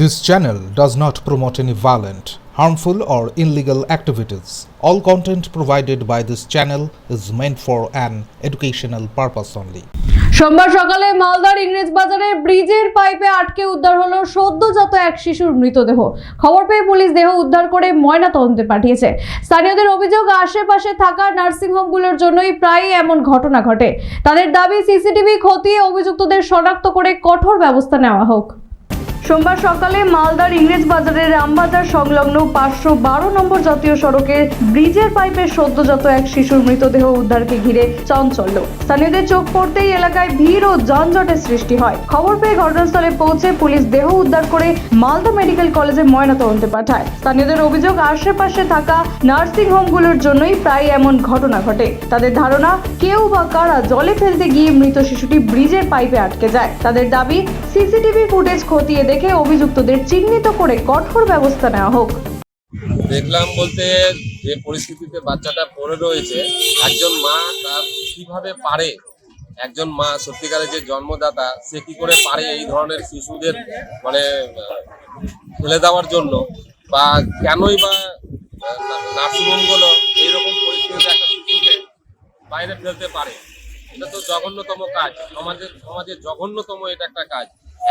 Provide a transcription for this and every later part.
This channel does not promote any violent, harmful, or illegal activities. All content provided by this channel is meant for an educational purpose only. সোমবার সকালে মালদার ইংরেজ বাজারে ব্রিজের পাইপে আটকে উদ্ধার হলো সদ্যজাত এক শিশুর মৃতদেহ খবর পেয়ে পুলিশ দেহ উদ্ধার করে ময়না তদন্তে পাঠিয়েছে স্থানীয়দের অভিযোগ আশেপাশে থাকা নার্সিংহোমগুলোর জন্যই প্রায়ই এমন ঘটনা ঘটে তাদের দাবি সিসিটিভি খতিয়ে অভিযুক্তদের শনাক্ত করে কঠোর ব্যবস্থা নেওয়া হোক সোমবার সকালে মালদার ইংরেজ বাজারের রামবাজার সংলগ্ন পাঁচশো বারো নম্বর জাতীয় সড়কের ব্রিজের পাইপে সদ্যজাত এক শিশুর মৃতদেহ উদ্ধারকে ঘিরে চাঞ্চল্য। স্থানীয়দের চোখ পড়তেই এলাকায় ভিড় ও যানজটের সৃষ্টি হয়। খবর পেয়ে ঘটনাস্থলে পৌঁছে পুলিশ দেহ উদ্ধার করে মালদা মেডিকেল কলেজে ময়নাতদন্তে পাঠায়। স্থানীয়দের অভিযোগ, আশেপাশে থাকা নার্সিং হোমগুলোর জন্যই প্রায় এমন ঘটনা ঘটে। তাদের ধারণা, কেউ বা কারা জলে ফেলতে গিয়ে মৃত শিশুটি ব্রিজের পাইপে আটকে যায়। তাদের দাবি, সিসিটিভি ফুটেজ খতিয়ে দেখে অভিযুক্তদের চিহ্নিত করে কঠোর ব্যবস্থা নেওয়া হোক। দেখলাম বলতে যে পরিস্থিতিতে বাচ্চাটা পড়ে রয়েছে, একজন মা তার কীভাবে পারে? একজন মা, সত্যিকারের যে জন্মদাতা, সে কি করে পারে এই ধরনের শিশুদের মানে ফেলে দেওয়ার জন্য? বা কেনই বা নার্সিংহোমগুলো এইরকম পরিস্থিতিতে একটা শিশুকে বাইরে ফেলতে পারে? এটা তো জঘন্যতম কাজ। সমাজের সমাজের জঘন্যতম এটা একটা কাজ।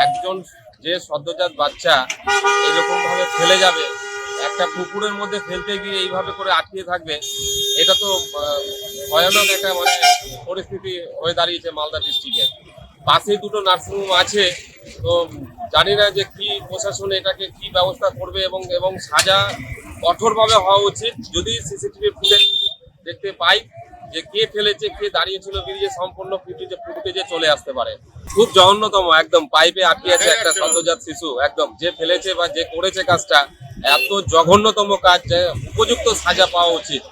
একজন যে সদ্যজাত বাচ্চা এরকম ভাবে ফেলে যাবে, একটা পুকুরের মধ্যে ফেলতে গিয়ে এইভাবে করে আটকে থাকবে, এটা তো ভয়ানক একটা মানে পরিস্থিতি হয়ে দাঁড়িয়েছে মালদা ডিস্ট্রিক্টে। পাশে দুটো নার্সিংহোম আছে, তো জানি না যে কি প্রশাসন এটাকে কি ব্যবস্থা করবে এবং এবং সাজা কঠোরভাবে হওয়া উচিত। যদি সিসিটিভি ফুটেজ দেখতে পাই যে কে ফেলেছে কে দাঁড়িয়েছিল যে সম্পূর্ণ ফুটেজে ফুটেজে চলে আসতে পারে। খুব জঘন্যতম একদম পাইপে আটকে আছে একটা সদ্যজাত শিশু একদম। যে ফেলেছে বা যে করেছে কাজটা এত জঘন্যতম কাজ উপযুক্ত সাজা পাওয়া উচিত।